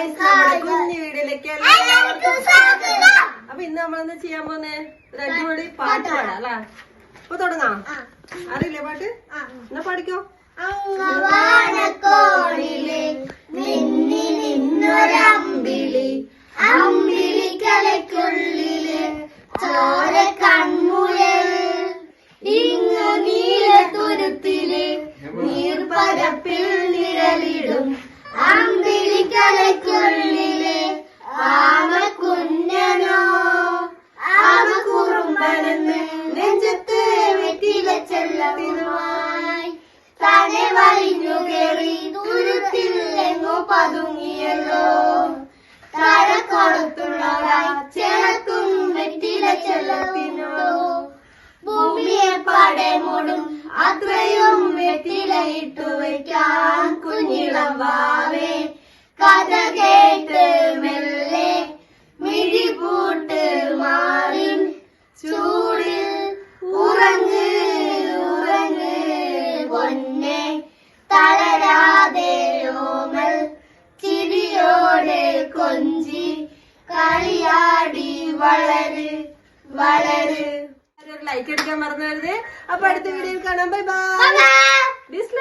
കുഞ്ഞു സ്വാഗതം. അപ്പൊ ഇന്ന് നമ്മളെന്താ ചെയ്യാൻ പോന്നെ? ഒരു അടിപൊളി പാട്ട് പാടാം. അല്ലേ? അപ്പൊ തുടങ്ങാം. അറിയില്ലേ പാട്ട്? എന്നാ പാടിക്കോ? അംഗവാനക്കോണിലെ ആമക്കുറുമ്പനെന്ന് നെഞ്ചത്ത് വെറ്റില ചെല്ലത്തിനുമായി തന്നെ വലിഞ്ഞു കേറി തുരുത്തിൽ എങ്ങോ പതുങ്ങിയല്ലോ. കരക്കൊടുത്തുള്ളവരായി ചേർക്കും വെറ്റില ചെല്ലത്തിനോ. ഭൂമിയെ പാടെ മൂടും അത്രയും വെറ്റിലയിട്ടു വയ്ക്കാൻ കുഞ്ഞിളം വാവേ. കഥ വളര് വളര്. ലൈക്ക് അടിക്കാൻ മറന്നു വരുത് അപ്പൊ അടുത്ത വീഡിയോയിൽ കാണാം. Bye bye like